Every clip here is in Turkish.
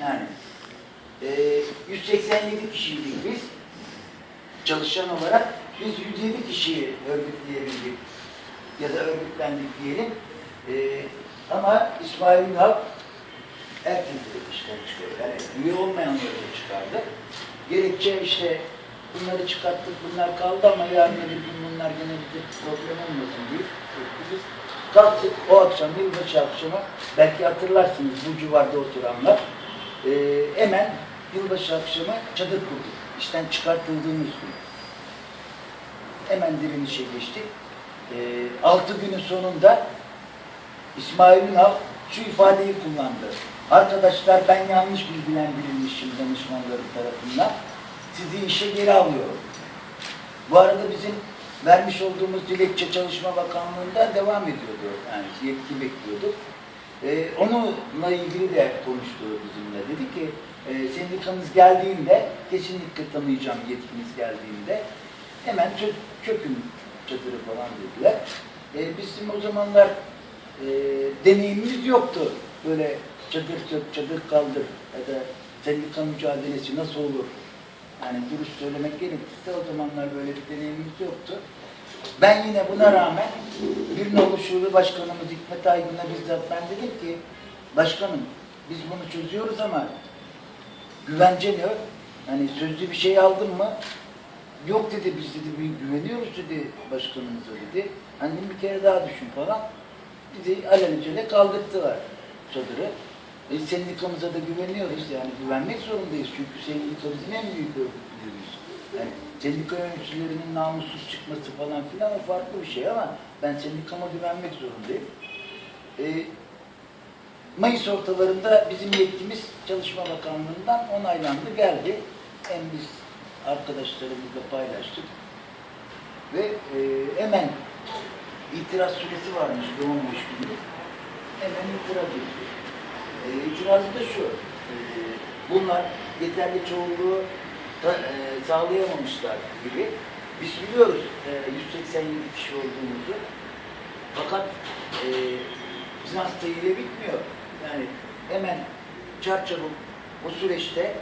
Yani e, 187 kişiydik biz çalışan olarak. Biz 107 kişiyi örgütleyebildik ya da örgütlendik diyelim. E, ama İsmail Ünal herkesi işten çıkıyor. Yani üye olmayanları çıkardı. Gerekçe işte bunları çıkarttık, bunlar kaldı ama yarın öbür gün bunlar gene bir problem olmasın diye biz kalktık o akşam, yılbaşı akşamı belki hatırlarsınız bu civarda oturanlar e, hemen yılbaşı akşamı çadır kurduk. İşten çıkartıldığımız gün. Hemen direnişe geçtik. E, altı günün sonunda İsmail Ünal şu ifadeyi kullandı. Arkadaşlar ben yanlış bilgilendirilmişim danışmanlarım tarafından. Sizi işe geri alıyorum. Bu arada bizim vermiş olduğumuz dilekçe Çalışma Bakanlığı'ndan devam ediyordu. Yani yetki bekliyorduk. Ee, onunla ilgili de konuştu bizimle. Dedi ki e, sendikamız geldiğinde kesinlikle tanıyacağım yetkiniz geldiğinde hemen çö çökün çadırı falan dediler. Ee, bizim o zamanlar e, deneyimimiz yoktu. Böyle çadır çök, çadır kaldır ya da sendika mücadelesi nasıl olur? Yani dürüst söylemek gerekirse o zamanlar böyle bir deneyimimiz yoktu. Ben yine buna rağmen bir nolu şube başkanımız Hikmet Aygün'e bizzat ben dedim ki başkanım biz bunu çözüyoruz ama güvence ne? Hani sözlü bir şey aldın mı? Yok dedi biz dedi güveniyoruz dedi başkanımıza dedi. Hani bir kere daha düşün falan. Bizi alelacele kaldırttılar çadırı. E, sendikamıza da güveniyoruz yani güvenmek zorundayız çünkü sendikamızın en büyük örgütlüyüz. Yani sendika yöneticilerinin namussuz çıkması falan filan farklı bir şey ama ben sendikama güvenmek zorundayım. E, Mayıs ortalarında bizim yetkimiz Çalışma Bakanlığı'ndan onaylandı, geldi. Hem biz arkadaşlarımızla paylaştık. Ve e, hemen itiraz süresi varmış bir 15 günlük. Hemen itiraz ediyor. E, itirazı da şu, e, bunlar yeterli çoğunluğu da, e, sağlayamamışlar gibi. Biz biliyoruz e, 187 kişi olduğumuzu. Fakat e, Bizans ile bitmiyor. Yani hemen çarçabuk bu süreçte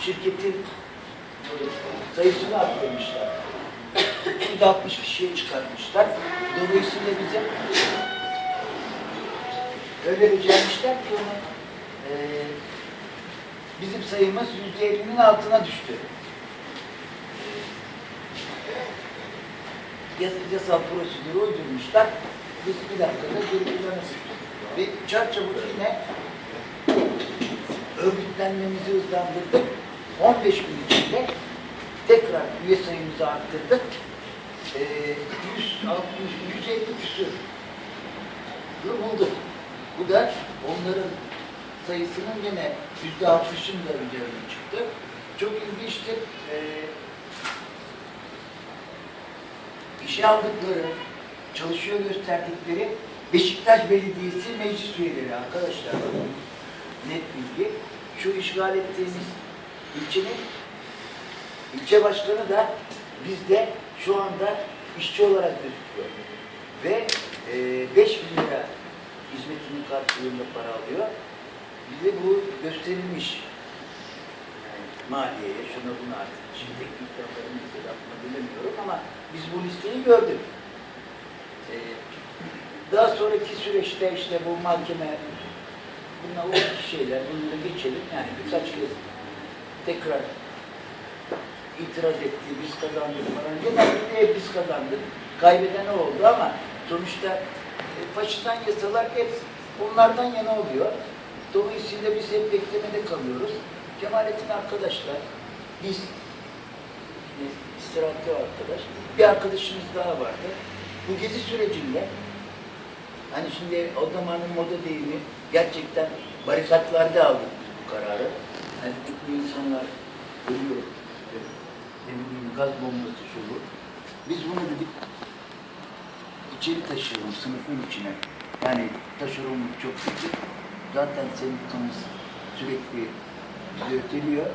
şirketin sayısını arttırmışlar. 160 kişiye çıkartmışlar. Dolayısıyla bize öyle becermişler ki onu e, bizim sayımız %50'nin altına düştü. Yas yasal prosedürü uydurmuşlar. Biz bir dakikada geri kullanırız. Ve çarçabuk yine örgütlenmemizi hızlandırdık. 15 gün içinde tekrar üye sayımızı arttırdık. Ee, 160, 150 küsür bulduk. Bu da onların sayısının yine yüzde altmışın da üzerine çıktı. Çok ilginçtir. Ee, işe aldıkları, çalışıyor gösterdikleri Beşiktaş Belediyesi meclis üyeleri arkadaşlar. Net bilgi. Şu işgal ettiğimiz ilçenin ilçe başkanı da bizde şu anda işçi olarak gözüküyor. Ve e, 5 bin lira hizmetinin karşılığında para alıyor. Bize bu gösterilmiş. Maliyeye, şuna buna artık. Şimdi teknik yanlarını listede aklıma bilemiyorum ama biz bu listeyi gördük. Ee, daha sonraki süreçte işte bu mahkeme, bunlar o şeyler, bunları geçelim. Yani birkaç kez tekrar itiraz etti, biz kazandık falan. Genelde hep biz kazandık. Kaybeden o oldu ama sonuçta e, faşistan yasalar hep onlardan yana oluyor. Dolayısıyla biz hep beklemede kalıyoruz. Cemalettin arkadaşlar, biz istirahatli arkadaş, bir arkadaşımız daha vardı. Bu gezi sürecinde hani şimdi o zamanın moda deyimi gerçekten barikatlarda aldık bu kararı. Yani bu insanlar ölüyor. Ne gaz bombası şu bu. Biz bunu dedik içeri taşıyalım sınıfın içine. Yani taşeronluk çok kötü. Zaten sendikamız sürekli bizi öteliyor.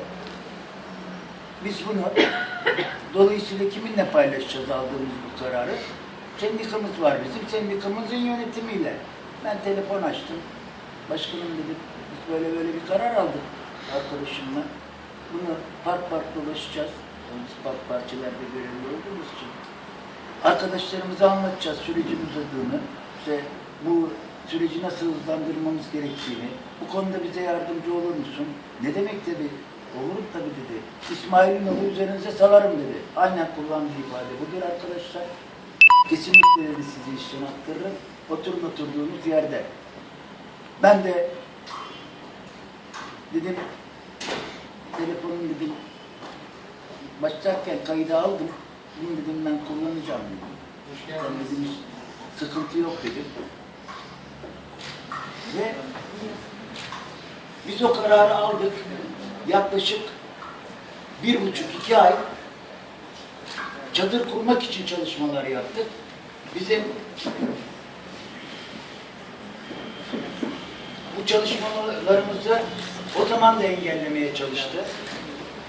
Biz bunu dolayısıyla kiminle paylaşacağız aldığımız bu kararı? Sendikamız var bizim. Sendikamızın yönetimiyle. Ben telefon açtım. Başkanım dedim biz böyle böyle bir karar aldık. arkadaşımla. Bunu park park dolaşacağız. Biz park parçalarda görevli olduğumuz için. Arkadaşlarımıza anlatacağız sürecin uzadığını. İşte bu süreci nasıl hızlandırmamız gerektiğini. Bu konuda bize yardımcı olur musun? Ne demek dedi. Olurum tabii dedi. İsmail'in oğlu üzerinize salarım dedi. Aynen kullandığı ifade budur arkadaşlar. Kesinlikle dedi sizi işten attırırım. Oturun oturduğunuz yerde. Ben de dedim telefonum dedim başlarken kaydı aldım. Bunu dedim ben kullanacağım dedim. Ben dedim hiç sıkıntı yok dedim. Ve biz o kararı aldık. Yaklaşık bir buçuk iki ay çadır kurmak için çalışmalar yaptık. Bizim bu çalışmalarımızı o zaman da engellemeye çalıştı.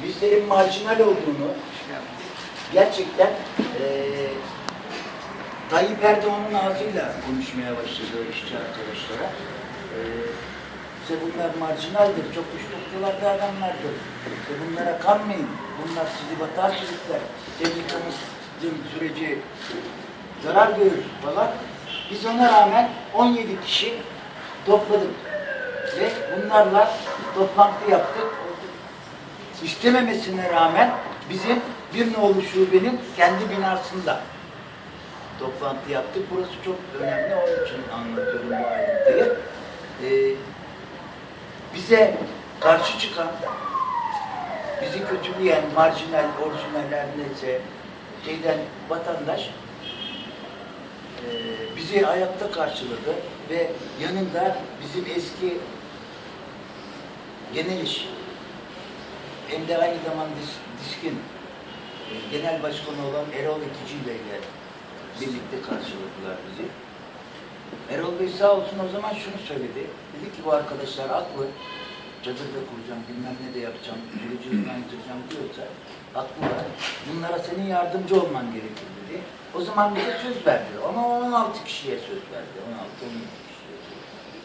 Bizlerin marjinal olduğunu gerçekten eee Tayyip Erdoğan'ın ağzıyla konuşmaya başladı işçi arkadaşlara. İşte bunlar marjinaldir, çok üst noktalarda adamlardır. İşte bunlara kanmayın, bunlar sizi batar sürükler. Sendikamızın süreci zarar görür falan. Biz ona rağmen 17 kişi topladık ve bunlarla toplantı yaptık. İstememesine rağmen bizim bir nolu şubenin kendi binasında toplantı yaptık. Burası çok önemli, onun için anlatıyorum bu ayrıntıyı. Ee, bize karşı çıkan, bizi kötüleyen, marjinal, orijinaller neyse şeyden vatandaş e, bizi ayakta karşıladı ve yanında bizim eski genel iş hem de aynı zamanda dis- diskin e, genel başkanı olan Erol Ekici Bey ile birlikte karşıladılar bizi. Erol Bey sağ olsun o zaman şunu söyledi. Dedi ki bu arkadaşlar haklı. Çadırda kuracağım, bilmem ne de yapacağım, süreci hızlandıracağım diyorsa haklılar. Bunlara senin yardımcı olman gerekir dedi. O zaman bize söz verdi. Ama 16 kişiye söz verdi. 16 17 kişiye söz verdi.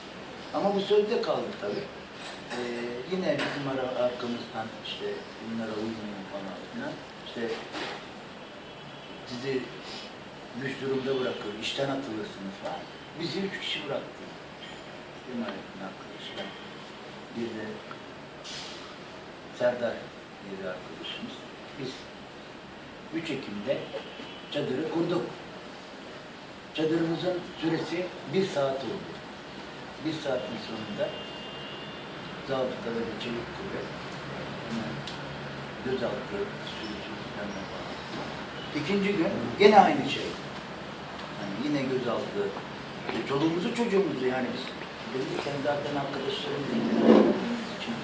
Ama bu sözde kaldı tabii. Ee, yine bizim ara, arkamızdan işte bunlara uymayın falan filan. İşte sizi güç durumda bırakır, işten atılırsınız falan. Bizi üç kişi bıraktı. Cemalettin arkadaşlar. Bir de Serdar bir arkadaşımız. Biz 3 Ekim'de çadırı kurduk. Çadırımızın süresi bir saat oldu. Bir saatin sonunda zabıtaları ve çevik kuvvet gözaltı falan. İkinci gün gene aynı şey. Yine gözaltı. E, Çoluğumuzu çocuğumuzu yani biz gelirken zaten arkadaşlarımız için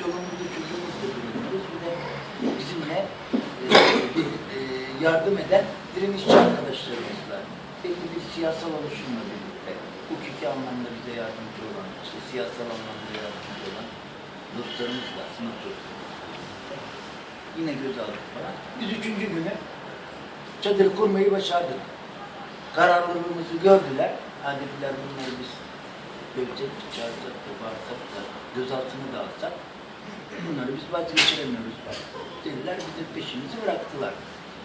çoluğumuzu çocuğumuzu bulunuyoruz. Bir de bizimle e, e, yardım eden direnişçi arkadaşlarımızla belli bir siyasal oluşumla birlikte hukuki anlamda bize yardımcı olan, işte siyasal anlamda yardımcı olan dostlarımızla sınıf dostlarımızla yine gözaltı falan. Biz üçüncü günü çadır kurmayı başardık. Kararlılığımızı gördüler. Ha bunları biz dövecek, çağırsak da bağırsak da gözaltını da alsak bunları biz vazgeçiremiyoruz. Dediler bizim peşimizi bıraktılar.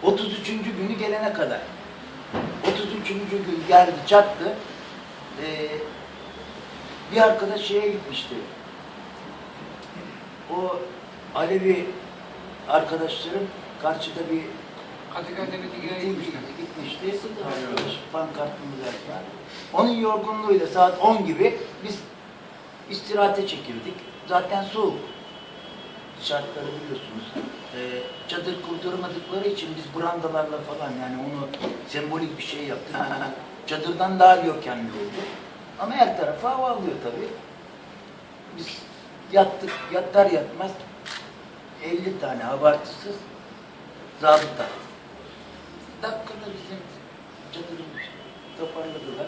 33. günü gelene kadar. 33. gün geldi çattı. Ee, bir arkadaş şeye gitmişti. O Alevi arkadaşlarım karşıda bir Mitingine gitmişti. gitmişler. gitmişti. Pankartımız var. Onun yorgunluğuyla saat 10 gibi biz istirahate çekildik. Zaten soğuk. Şartları biliyorsunuz. Ee, çadır kurdurmadıkları için biz brandalarla falan yani onu sembolik bir şey yaptık. Çadırdan daha görkemli oldu. Ama her tarafa hava alıyor tabii. Biz yattık, yatar yatmaz 50 tane abartısız zabıta. Dakikada bizim çadırımızı toparladılar.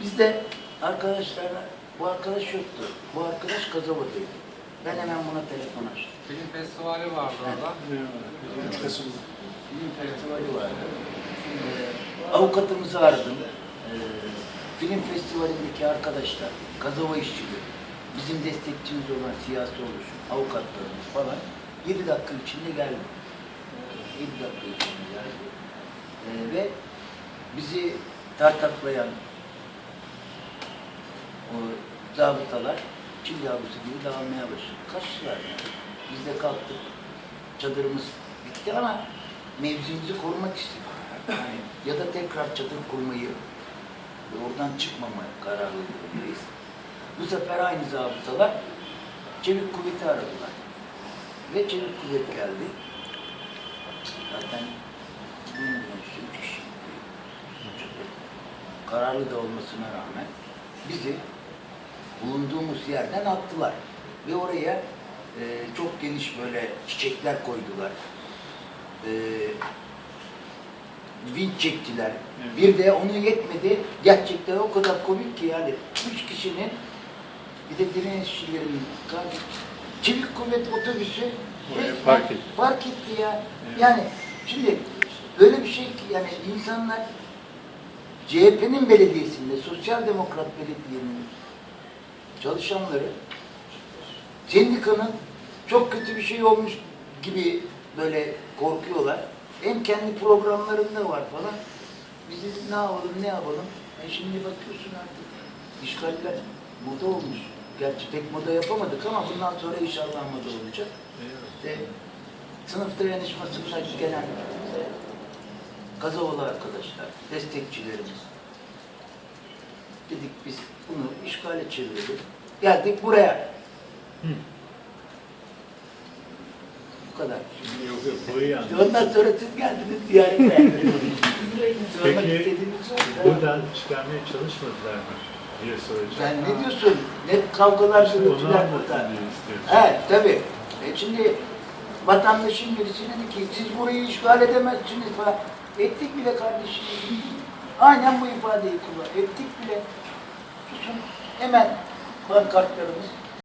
Biz de arkadaşlarla, bu arkadaş yoktu. Bu arkadaş Kazova'daydı. Ben hemen buna telefon açtım. Film festivali vardı orada. Film festivali vardı. Ee, avukatımızı aradım. Ee, film festivalindeki arkadaşlar, Kazova işçileri, bizim destekçimiz olan siyasi oluşum, avukatlarımız falan 7 dakika içinde geldi. 7 dakika içinde geldi. Ee, ve bizi tartaklayan o zabıtalar Çin yavrusu gibi dağılmaya başladı. Kaçtılar yani. Biz de kalktık. Çadırımız bitti ama mevzimizi korumak istedik. Yani ya da tekrar çadır kurmayı ve oradan çıkmama kararı durumundayız. Bu sefer aynı zabıtalar çevik kuvveti aradılar. Ve çevik kuvvet geldi. Zaten hepsi üç kişi. Kararlı da olmasına rağmen bizi bulunduğumuz yerden attılar. Ve oraya e, çok geniş böyle çiçekler koydular. E, vinç çektiler. Bir de onu yetmedi. Gerçekten o kadar komik ki yani. Üç kişinin bir de direnişçilerin çevik kuvvet otobüsü Oraya park etti. park etti ya. Evet. Yani şimdi öyle bir şey ki yani insanlar CHP'nin belediyesinde, Sosyal Demokrat Belediye'nin çalışanları sendikanın çok kötü bir şey olmuş gibi böyle korkuyorlar. Hem kendi programlarında var falan. Biz dedik ne yapalım ne yapalım. E şimdi bakıyorsun artık işgaller moda olmuş. Gerçi pek moda yapamadık ama bundan sonra inşallah moda olacak. İşte sınıf dayanışmasına gelen e, Gazovalı arkadaşlar, destekçilerimiz. Dedik biz bunu işgale çevirelim. Geldik buraya. Bu kadar. Yok yok bu iyi İşte anladım. ondan sonra siz geldiniz ziyarete. Peki buradan çıkarmaya çalışmadılar mı. Sen ne diyorsun? Ne kavgalar gürültüler burada. Evet tabii. E şimdi vatandaşın birisi dedi ki siz burayı işgal edemezsiniz falan. Ettik bile kardeşim. Aynen bu ifadeyi kullan. Ettik bile. Susun. Hemen pankartlarımız